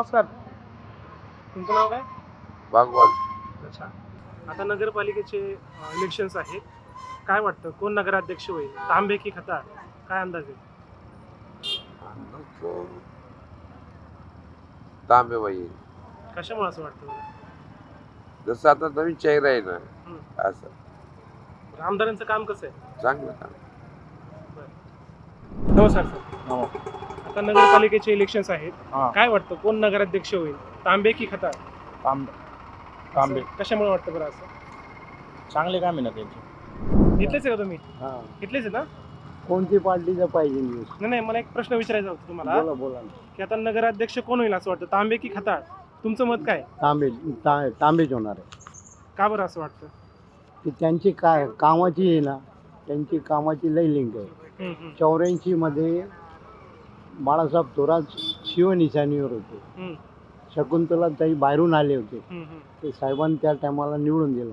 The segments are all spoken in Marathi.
नमस्कार तुमचं नाव काय? भागवान अच्छा. आता नगरपालिकेचे इलेक्शन्स आहेत. काय वाटतं? कोण नगराध्यक्ष होईल? तांबे की खताळ? काय अंदाज आहे? तांबेबाई कशामुळे असं वाटतं? जसं आता नवीन चेहरा आहे ना. असं. आमदारांचं काम कसं आहे? चांगलं काम. नमस्कार सर. आता नगरपालिकेचे इलेक्शन्स आहेत. हा. काय वाटतं? कोण नगराध्यक्ष होईल? तांबे की खताळ? तांबे. तांबे. असं कशामुळे वाटतं बरं असं? चांगले काम आहे ना त्यांचे. इथलेच आहे का तुम्ही? इथलेच आहे ना? कोणती पार्टीचं पाहिजे न्यूज नाही नाही मला एक प्रश्न विचारायचा होता तुम्हाला. बोला बोला ना. की आता नगराध्यक्ष कोण होईल असं वाटतं? तांबे की खताळ? तुमचं मत काय? तांबे ता- तांबेच होणार आहे. का बरं असं वाटतं? की त्यांची काय कामाची आहे ना त्यांची कामाची लई लिंक आहे. हम्म, हम्म, चौऱ्याऐंशी मध्ये बाळासाहेब थोरात शिवनिशाणीवर होते शकुंतला ताई बाहेरून आले होते. ते साहेबांनी त्या टायमाला निवडून दिलं.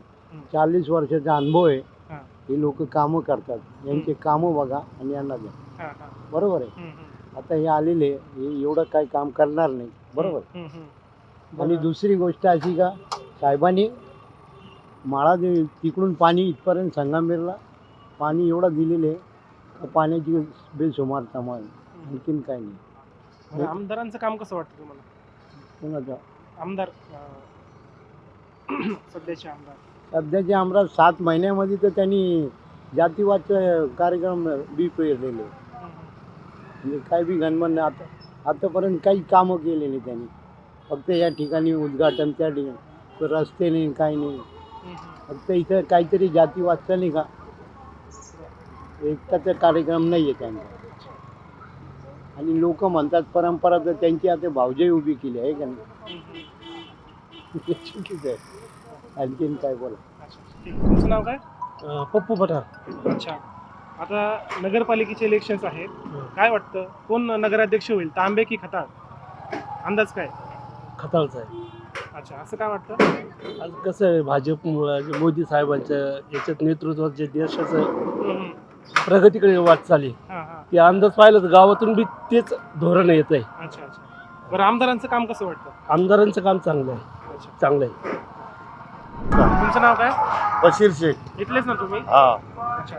चाळीस वर्षाचा अनुभव आहे हा. लोक कामं करतात यांचे कामं बघा आणि यांना द्या. बरोबर आहे. आता हे आलेले हे एवढं काही काम करणार नाही बरोबर. आणि. दुसरी गोष्ट अशी का साहेबांनी माळा तिकडून पाणी इथपर्यंत संगमनेरला पाणी एवढं दिलेलं आहे का पाण्याची बेसुमार तमाल आणखीन काय नाही. बरं, आमदारांचं काम कसं वाटतं तुम्हाला? कोणाचं? आमदार अं, सध्याचे आमदार. सध्याचे आमदार सात महिन्यामध्ये तर त्यांनी जातीवादचे कार्यक्रम बी पेरलेले. हम्म. म्हणजे काय बी गणमन नाही. आता आतापर्यंत काही कामं केलेली त्यांनी. फक्त या ठिकाणी उद्घाटन त्या ठिकाणी तर रस्ते नाही काही नाही. हम्म. फक्त इथं काहीतरी जातीवादचं नाही का? एकटाचा कार्यक्रम नाही आहे त्यांचा. आणि लोक म्हणतात परंपरा तर त्यांची आता भावजाई उभी केली आहे का नाही? चुकीचं आहे. आणखीन काय बोला. तुमचं नाव काय? पप्पू पठार. अच्छा. आता नगरपालिकेचे इलेक्शन्स आहेत. काय वाटतं? कोण नगराध्यक्ष होईल? तांबे की खताळ? अंदाज काय? खताळचा आहे. अच्छा असं काय वाटतं? आज कसं आहे भाजपमुळं जे मोदी साहेबांच्या याच्यात नेतृत्वात जे देशाचं हम्म. प्रगतीकडे वाटचाल. आहे ते अंदाज पाहिलं तर गावातून बी तेच धोरण येत आहे अच्छा अच्छा. बरं आमदारांचं काम कसं वाटतं? आमदारांचं काम चांगलं आहे. अच्छा. चांगलं आहे. तुमचं नाव काय? बशीर शेख. इथलेच ना तुम्ही? हा. अच्छा.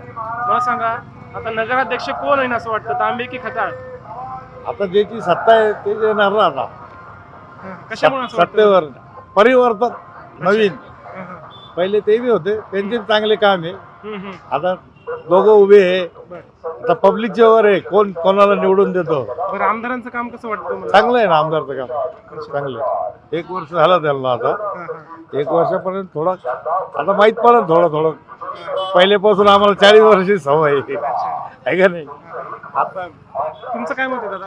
मला सांगा आता नगराध्यक्ष कोण होईल असं वाटतं? तांबे की खताळ? आता ज्याची सत्ता आहे ते येणार ना आता. कशामुळे असं वाटतं? सत्तेवर परिवर्तन नवीन. हा, हा. पहिले ते बी होते त्यांचे चांगले काम आहे. आता दोघं उभे आहे. आता पब्लिकच्या वर आहे कोण कोणाला निवडून देतो? बरं आमदारांचं काम कसं वाटतं तुम्हाला? चांगलं आहे ना आमदारचं काम? चांगलं आहे. एक वर्ष झालं त्यांना आता. एक वर्षापर्यंत थोडं आता माहीत पडेल थोडं थोडं. पहिल्यापासून आम्हाला चाळीस वर्षाची सवय आहे. का नाही? आता तुमचं काय मत आहे दादा?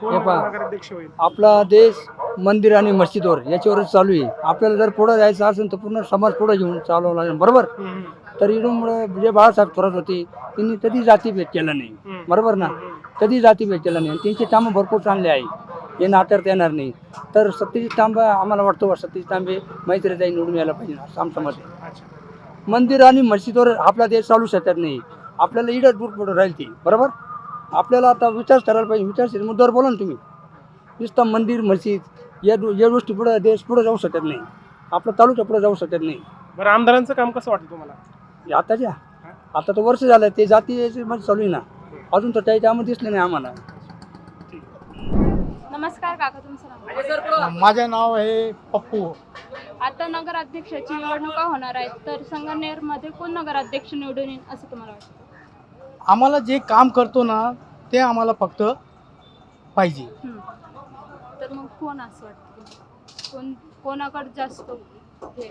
कोण पहा. नगराध्यक्ष होईल? आपला देश मंदिर आणि मस्जिदवर याच्यावरच चालू आहे. आपल्याला जर पुढं जायचं असेल तर पूर्ण समाज पुढे घेऊन चालवला लागेल. बरोबर. तर इडूमुळे जे बाळासाहेब थोरात होते. त्यांनी कधी जातीभेद केला नाही. बरोबर ना? कधी जातीभेद केला नाही. आणि त्यांची कामं भरपूर चांगले आहे. हे नाकारता येणार नाही. तर सत्यजित तांबे आम्हाला वाटतो सत्यजित तांबे मैत्रीताई निवडून यायला पाहिजे. असं आमचं मत आहे. अच्छा. मंदिर आणि मस्जिदवर आपला देश चालू शकत नाही. आपल्याला इडत दूर पुढे राहील ती. बरोबर? आपल्याला आता विचार करायला पाहिजे. विचारशील मुद्द्यावर बोला ना तुम्ही. नुसतं मंदिर मस्जिद या दो- या गोष्टी पुढे देश पुढे जाऊ शकत नाही. आपला तालुका पुढे जाऊ शकत नाही. बरं आमदारांचं काम कसं वाटतं तुम्हाला? आताच्या आता तर वर्ष झालं ते जाती मध्ये चालू आहे ना. अजून तर काही त्यामध्ये दिसले नाही आम्हाला. नमस्कार काका तुमचं नाव? माझं नाव आहे पप्पू. आता नगराध्यक्षाची निवडणुका होणार आहेत तर संगमनेरमध्ये कोण नगराध्यक्ष निवडून येईल असं तुम्हाला वाटतं? आम्हाला जे काम करतो ना ते आम्हाला फक्त पाहिजे. हम्म. कोण असं वाटतं कोण कोणाकडे जास्त हे?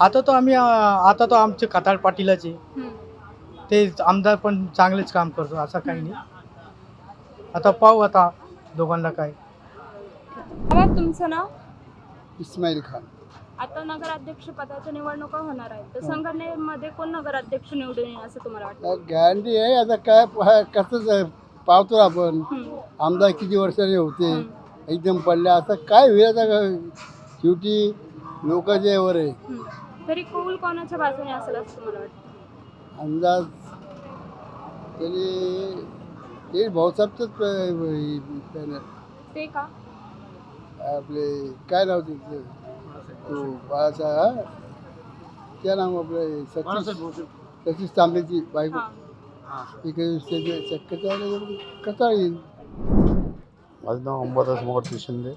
आता तो आम्ही अं, आता तो आमचे खताळ पाटीलच आहे. हम्म. ते आमदार पण चांगलेच काम करतो असं काही नाही. आता पाहू आता दोघांना काय. बाबा तुमचं नाव? इस्माईल खान. आता नगराध्यक्ष पदाच्या निवडणुका होणार आहेत. तर संगमनेरमध्ये कोण नगराध्यक्ष निवडून येईल असं तुम्हाला वाटतं? गॅरंटी आहे आता काय प- कसं पावतो आपण. हम्म. आमदार किती वर्षाने होते? हम्म. एकदम पडले आता काय होईल आता? काय? शेवटी लोकांच्या वर आहे. हम्म. तरी कौल कोणाच्या बाजूने असेल असं तुम्हाला वाटतं? अंदाज तरी ते भाऊसाहेबचंच ते का? आपले काय नाव तिथलं तो बाळासाहेब हा? त्या नाव आपलं सतीश सतीश तांबेची बायको. हा. इकडे त्याच्या शक्यता कथा येईल? माझं नाव अंबादास मोहर्ती शिंदे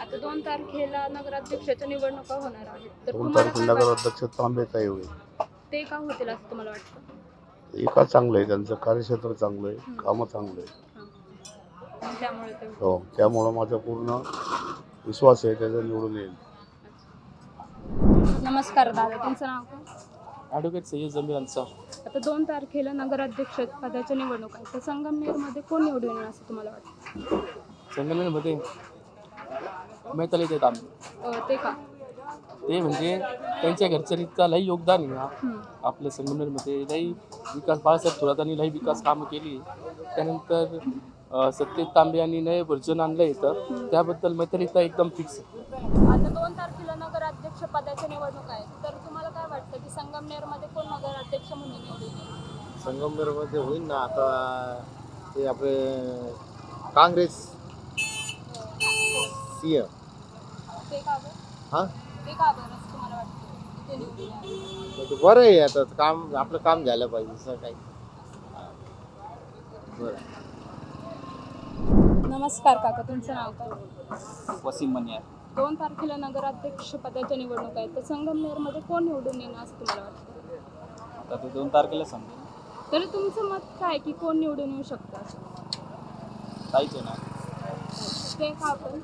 आता दोन तारखेला नगराध्यक्षाच्या निवडणुका होणार आहेत. तर दोन तुम्हाला तारखेला काय नगराध्यक्ष तांबेताई होईल. वाटतं? ते का होतील असं तुम्हाला वाटतं? एका चांगलं आहे त्यांचं कार्यक्षेत्र चांगलं आहे कामं चांगलं आहे. त्यामुळे ते हो त्यामुळं माझा पूर्ण विश्वास आहे त्याचा निवडून येईल. नमस्कार दादा तुमचं नाव काय? ॲडव्होकेट सय्यद जमीर अन्सार आता दोन तारखेला नगराध्यक्ष पदाच्या निवडणूक आहे तर संगमनेरमध्ये कोण निवडून येईल असं तुम्हाला वाटतं? संगमनेरमध्ये मैताली देत आम्ही अं, ते का ते म्हणजे त्यांच्या घरच्या रीतचा लई योगदान आहे हा. आपल्या संगमनेरमध्ये लई विकास बाळासाहेब थोरातांनी लई विकास कामं केली त्यानंतर अं, सत्यजित तांबे यांनी नवे वर्जन आणलं इथं त्याबद्दल मैत्रीता एकदम फिक्स आहे आता दोन तारखेला नगराध्यक्ष पदाच्या निवडणूक आहे तर तुम्हाला काय वाटतं की संगमनेरमध्ये कोण नगराध्यक्ष म्हणून निवडून येईल संगमनेरमध्ये होईल ना आता ते आपले काँग्रेस बरं हा बरं आहे आता काम आपलं काम झालं पाहिजे असं काही. बरं. नमस्कार काका तुमचं नाव काय? वसीम मनियार दोन तारखेला नगराध्यक्ष पदाच्या निवडणूक आहे तर संगमनेरमध्ये कोण निवडून येणार असं तुम्हाला वाटतं? आता ते दोन तारखेला समजेल तरी तुमचं मत काय की कोण निवडून येऊ शकतं? असं? काहीच आहे ना ते का आपण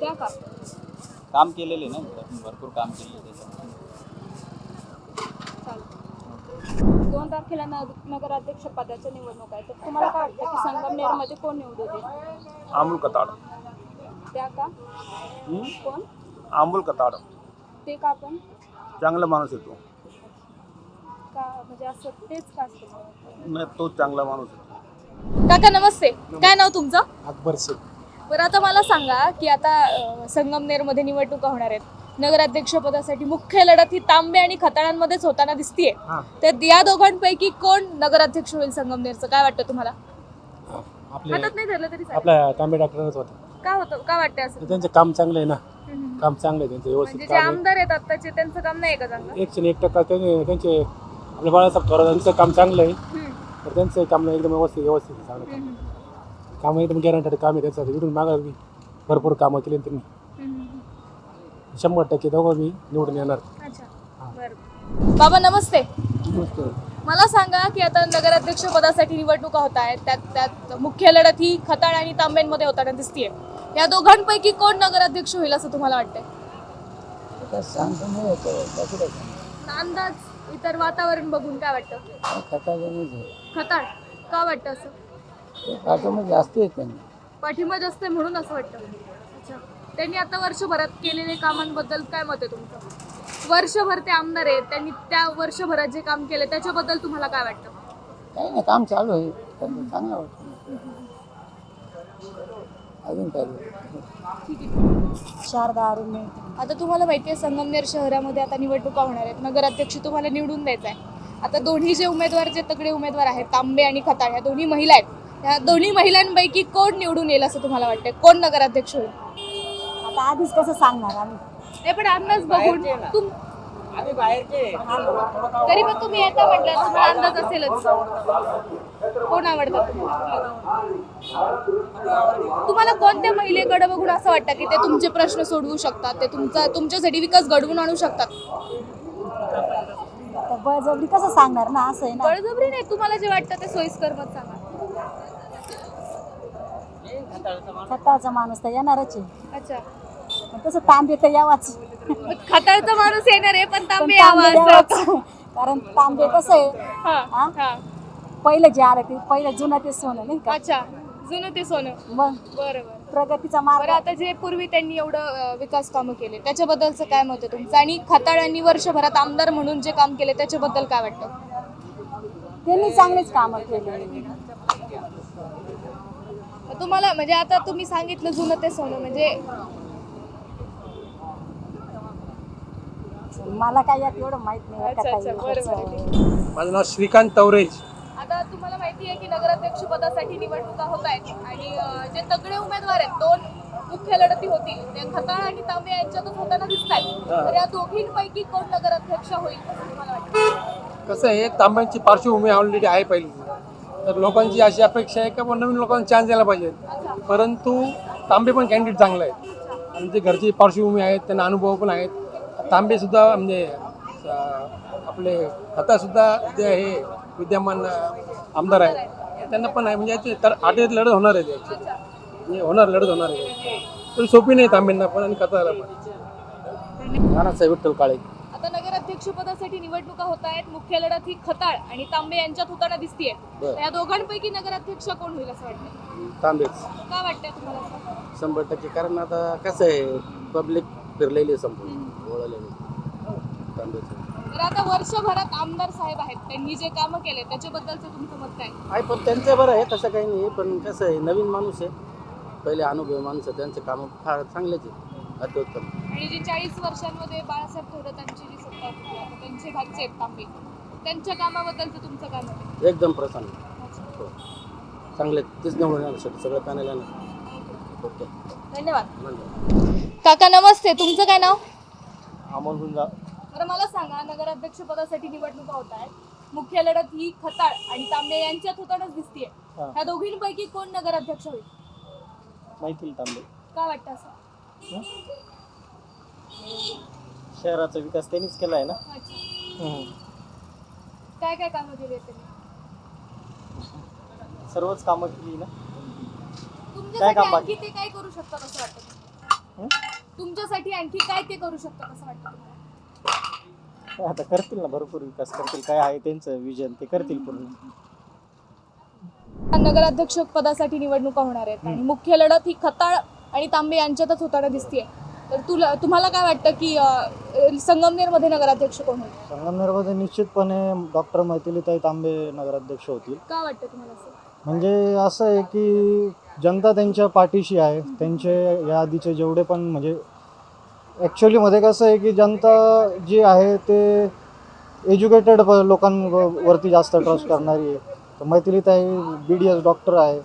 त्या का काम केलेले ना. भरपूर काम केलेलं चालतं दोन तारखेला नग नगराध्यक्ष पदाच्या निवडणूक आहे. तर तुम्हाला काय वाटतं की संगमनेरमध्ये कोण येईल? अमोल कताड त्या का? कोण? अमोल कताड ते का पण चांगला माणूस आहे तो. का म्हणजे असं तेच का असतं नाही तो चांगला माणूस आहे काका नमस्ते. काय नाव तुमचं? अकबर शेख. बरं आता मला सांगा की आता संगमनेरमध्ये निवडणुका होणार आहेत. नगराध्यक्ष पदासाठी मुख्य लढत ही तांबे आणि खताळांमध्येच होताना दिसतीये. तर या दोघांपैकी कोण नगराध्यक्ष होईल संगमनेरचं? काय वाटतं तुम्हाला? आपले हातात नाही धरलं तरी चालेल. आपल्या तांबे डॉक्टरच होतं का होतं? का वाटतं असं? त्यांचं काम चांगलं आहे ना. काम चांगलं आहे त्यांचं म्हणजे व्यवस्थित जे काम आहे. आमदार आहेत आत्ताचे त्यांचं काम नाही का चांगलं? एकशे एक टक्का त्यांचे त्यांचे आपल्या बाळासाहेब थोरातांचं काम चांगलं आहे. हम्म. तर त्यांचं काम एकदम व्यवस्थित व्यवस्थित आहे, चांगलं काम. हम्म. काम एकदम गॅरंटेड काम आहे त्यांचं इकडून मागं बी भरपूर कामं केली त्यांनी. शंभर टक्के दोघं मी निवडून येणार. अच्छा. बरं. बाबा नमस्ते. मला सांगा की आता नगराध्यक्ष पदासाठी निवडणुका होत आहेत. त्यात त्यात मुख्य लढत ही खताळ आणि तांब्यांमध्ये होताना दिसतीये. या दोघांपैकी कोण नगराध्यक्ष होईल असं तुम्हाला वाटतंय? अंदाज इतर वातावरण बघून काय वाटतं? खताळ. का वाटतं असं? जास्त आहे त्यांनी. पाठिंबा जास्त आहे म्हणून असं वाटतं. अच्छा. त्यांनी आता वर्षभरात केलेल्या कामांबद्दल काय मत आहे तुमचं? वर्षभर ते आमदार आहेत त्यांनी त्या वर्षभरात जे काम केले त्याच्याबद्दल तुम्हाला काय वाटतं? काही नाही काम चालू आहे त्यांचं चांगलं वाटतं. अजून काय शारदा अरुण आता तुम्हाला माहिती आहे संगमनेर शहरामध्ये आता निवडणुका होणार आहेत. नगराध्यक्ष तुम्हाला निवडून द्यायचा आहे. आता दोन्ही जे उमेदवार जे तगडे उमेदवार आहेत तांबे आणि खताळ ह्या दोन्ही महिला आहेत. ह्या दोन्ही महिलांपैकी कोण निवडून येईल असं तुम्हाला वाटतं कोण नगराध्यक्ष होईल? आता आधीच कसं सांगणार आम्ही? ते पण अंदाज बघून तुम तरी पण तुम्ही येता म्हटलं तुम्हाला अंदाज असेलच. कोण आवडतं तुम्हाला? तुम्हाला कोणत्या महिलेकडे बघून असं वाटतं की ते तुमचे प्रश्न सोडवू शकतात? ते तुमचा तुमच्यासाठी विकास घडवून आणू शकतात? बळजबरी कसं सांगणार ना? असं आहे ना. बळजबरी नाही तुम्हाला जे वाटतं ते सोयीस्कर मत सांगा. खताळचा माणूस. तर येणारच आहे. अच्छा. पण तसं तांबे तर यावाच. मग खताळचा माणूस येणार आहे पण तांबे पण तांबे असं यावाच. कारण तांबे कसं आहे हा हा? हा. पहिलं जे आलं ते पहिलं जुनं ते सोनं नाही का? अच्छा जुनं ते सोनं. मग? बरं बरं. प्रगतीचा बरं मार्ग आता जे पूर्वी त्यांनी एवढं अं, विकास कामं केले त्याच्याबद्दलचं काय मत आहे तुमचं? आणि खताळांनी वर्षभरात आमदार म्हणून जे काम केले त्याच्याबद्दल काय वाटतं? त्यांनी चांगलेच कामं केले. तुम्हाला म्हणजे आता तुम्ही सांगितलं जुनं ते सोनं म्हणजे मला काय यात एवढं माहीत नाही बरं का अच्छा, अच्छा, ताई. बरं, बरं, माझं नाव श्रीकांत तवरेज. आता तुम्हाला माहिती आहे की नगराध्यक्ष पदासाठी निवडणुका होत आहेत आणि अं, जे तगडे उमेदवार आहेत दोन मुख्य लढती होतील त्या खताळ आणि तांबे यांच्यातच होताना दिसत आहेत तर या दोघींपैकी कोण नगराध्यक्ष होईल असं तुम्हाला वाटतं? कसं आहे तांब्यांची पार्श्वभूमी ऑलरेडी आहे पहिली. तर लोकांची अशी अपेक्षा आहे का पण नवीन लोकांना चान्स द्यायला पाहिजे. परंतु तांबे पण कॅन्डिडेट चांगले आहेत. आणि जे घरची पार्श्वभूमी आहेत त्यांना अनुभव पण आहेत. तांबेसुद्धा म्हणजे आपले खतासुद्धा जे हे विद्यमान आमदार आहेत. त्यांना पण आहे. म्हणजे याची तर आठ लढत होणार आहे त्याची म्हणजे होणार लढत होणार आहे. तर सोपी नाही तांबेंना पण आणि खताला पण. नानासाहेब विठ्ठल काळे. आता नगराध्यक्ष पदासाठी निवडणुका होत आहेत. मुख्य लढत ही खताळ आणि तांबे यांच्यात होताना दिसतीये. बरं. तर या दोघांपैकी नगराध्यक्ष कोण होईल असं वाटतं तांबेच. का वाटतंय तुम्हाला असं? शंभर टक्के. कारण आता कसं आहे पब्लिक फिरलेली आहे संपूर्ण. ओळखलेली तांबेचं. तर आता वर्षभरात आमदार साहेब आहेत. त्यांनी जे कामं केले त्याच्याबद्दलचं तुमचं मत काय? आहे पण त्यांचं बरं आहे तसं काही नाही. पण कसं आहे नवीन माणूस आहे. पहिले अनुभवी माणूस त्यांचे कामं फार चांगलेच आहे अत्युत्तम. आणि जे चाळीस वर्षांमध्ये बाळासाहेब सत्ता तांबे त्यांच्या कामाबद्दलचं तुमचं काय मत आहे? एकदम प्रसन्न. हो. चांगले तेच निवडून येणार शेवटी. सगळं पॅनल येणार ओके. धन्यवाद. धन्यवाद. काका नमस्ते. तुमचं काय नाव? अमोल हुंजा. बरं मला सांगा नगराध्यक्ष पदासाठी निवडणुका होत आहेत. मुख्य लढत ही खताळ आणि तांबे यांच्यात होतानाच दिसतीये. हा. ह्या दोघींपैकी कोण नगराध्यक्ष होईल? मैथिल तांबे. का वाटतं असं? शहराचा विकास त्यांनीच केला आहे ना? अच्छा. काय काय कामं केली आहेत त्यांनी सर्वच कामं केली ना. तुमच्यासाठी काम आणखी ते काय करू शकतात असं वाटतं तुम्हाला? तुमच्यासाठी आणखी काय ते करू शकतात असं वाटतं तुम्हाला? आता करतील ना भरपूर विकास करतील. काय आहे त्यांचं विजन ते करतील पूर्ण. नगराध्यक्ष पदासाठी निवडणुका होणार आहेत आणि मुख्य लढत ही खताळ आणि तांबे यांच्यातच होताना दिसतीये. तर तुला तुम्हाला काय वाटतं की अं, संगमनेरमध्ये नगराध्यक्ष कोण होईल? संगमनेरमध्ये निश्चितपणे डॉक्टर मैथिलीताई तांबे नगराध्यक्ष होतील. का वाटतं तुम्हाला असं? म्हणजे असं आहे की जनता त्यांच्या पाठीशी आहे. त्यांचे या आधीचे जेवढे पण म्हणजे ॲक्च्युलीमध्ये कसं आहे की जनता जी आहे ते एज्युकेटेड लोकांवरती जास्त ट्रस्ट करणारी आहे. तर मैथिलीताई बी डी एस डॉक्टर आहे.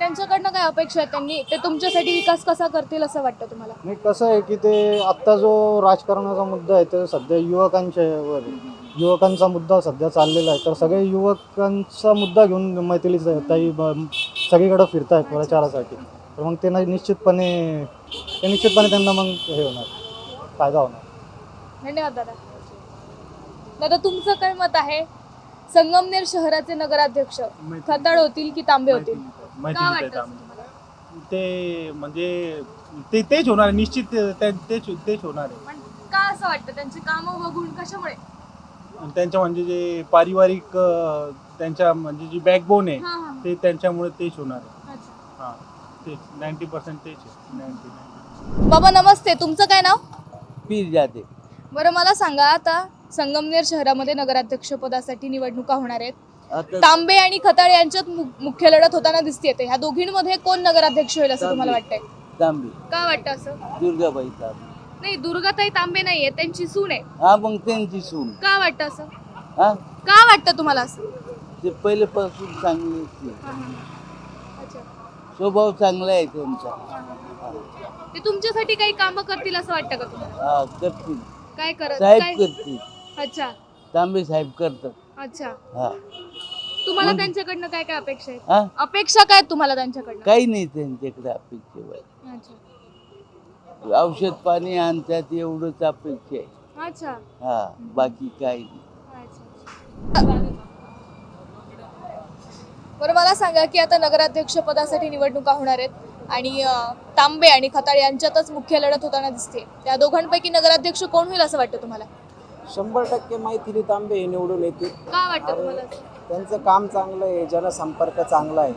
त्यांच्याकडनं काय अपेक्षा आहेत त्यांनी? ते तुमच्यासाठी विकास कसा करतील असं वाटतं तुम्हाला? नाही कसं आहे की ते आत्ता जो राजकारणाचा मुद्दा आहे तो सध्या युवकांच्या वर आहे. युवकांचा मुद्दा सध्या चाललेला आहे. तर सगळे युवकांचा मुद्दा घेऊन मैथिली ताई सगळीकडे फिरतायत प्रचारासाठी. तर मग ते नाही निश्चितपणे ते निश्चितपणे त्यांना मग हे होणार फायदा होणार. धन्यवाद दादा. दादा तुमचं काय मत आहे? संगमनेर शहराचे नगराध्यक्ष खताळ होतील की तांबे होतील? का वाटतं असं तुम्हाला? ते म्हणजे ते तेच होणार आहे, निश्चित ते- तेच तेच होणार आहे. पण का असं वाटतं? त्यांची कामं बघून कशामुळे? आणि त्यांच्या म्हणजे जे पारिवारिक अं, त्यांच्या म्हणजे जी बॅकबोन आहे हा हा. ते त्यांच्यामुळे तेच होणार आहे. अच्छा. हां तेच. नाईन्टी पर्सेंट तेच आहे. नाईन्टी बाबा नमस्ते. तुमचं काय नाव? पीर जाते बरं मला सांगा आता संगमनेर शहरामध्ये नगराध्यक्ष पदासाठी निवडणुका होणार आहेत. तांबे आणि खताळ यांच्यात मुख्य लढत होताना दिसते ह्या दोघींमध्ये कोण नगराध्यक्ष होईल असं तुम्हाला वाटतंय? तांबे. का वाटतं असं? दुर्गाबाई तांबे. नाही दुर्गाताई तांबे नाहीये त्यांची सून आहे. हा मग त्यांची सून. का वाटतं असं? हा? का वाटतं तुम्हाला असं? ते पहिल्यापासून चांगले स्वभाव चांगला आहे त्यांचा. ते तुमच्यासाठी काही कामं करतील असं वाटतं का तुम्हाला? हा करतील. काय करत साहेब काय करतील. अच्छा. तांबे साहेब करतात. अच्छा. हा. तुम्हाला त्यांच्याकडनं काय काय अपेक्षा आहेत? हा? अपेक्षा काय आहेत तुम्हाला त्यांच्याकडनं? काही नाही त्यांच्याकडे अपेक्षेवर अच्छा. औषध पाणी आणतात एवढंच अपेक्षा आहे. अच्छा. हा बाकी काही नाही. अच्छा. बरं मला सांगा की आता नगराध्यक्ष पदासाठी निवडणुका होणार आहेत आणि अं, तांबे आणि खताळ यांच्यातच मुख्य लढत होताना दिसते. त्या दोघांपैकी नगराध्यक्ष कोण होईल असं वाटतं तुम्हाला? शंभर टक्के मैथिली तांबे हे निवडून येतील. का वाटतं तुम्हाला? त्यांचं काम चांगलं आहे जनसंपर्क चांगला आहे.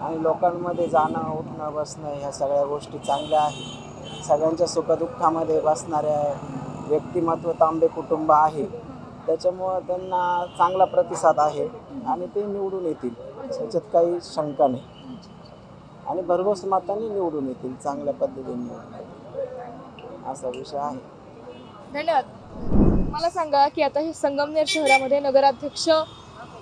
आणि लोकांमध्ये जाणं उठणं बसणं ह्या सगळ्या गोष्टी चांगल्या आहेत. सगळ्यांच्या सुखदुःखामध्ये बसणाऱ्या व्यक्तिमत्व तांबे कुटुंब आहे. त्याच्यामुळं त्यांना चांगला प्रतिसाद आहे आणि ते निवडून येतील. त्याच्यात काही शंका नाही. आणि भरघोस मतांनी निवडून येतील चांगल्या पद्धतीने असा विषय आहे. धन्यवाद. मला सांगा की आता हे संगमनेर शहरामध्ये नगराध्यक्ष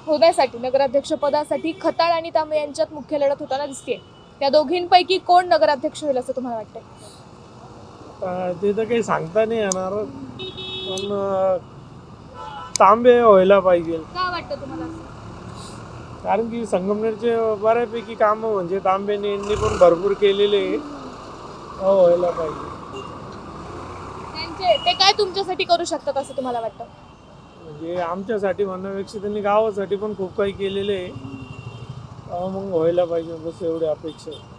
होण्यासाठी नगराध्यक्ष पदासाठी खताळ आणि तांबे यांच्यात मुख्य लढत होताना दिसते त्या दोघींपैकी कोण नगराध्यक्ष होईल असं तुम्हाला वाटतंय? अं, ते तर काही सांगता नाही येणार पण तांबे व्हायला पाहिजे. का वाटतं तुम्हाला असं? कारण की संगमनेरचे बऱ्यापैकी कामं म्हणजे तांबेने यांनी पण भरपूर केलेले. हो व्हायला पाहिजे. ते काय तुमच्यासाठी करू शकतात असं तुम्हाला वाटतं? म्हणजे आमच्यासाठी म्हणण्यापेक्षा त्यांनी गावासाठी पण खूप काही केलेलं आहे. मग व्हायला पाहिजे बस एवढी अपेक्षा आहे.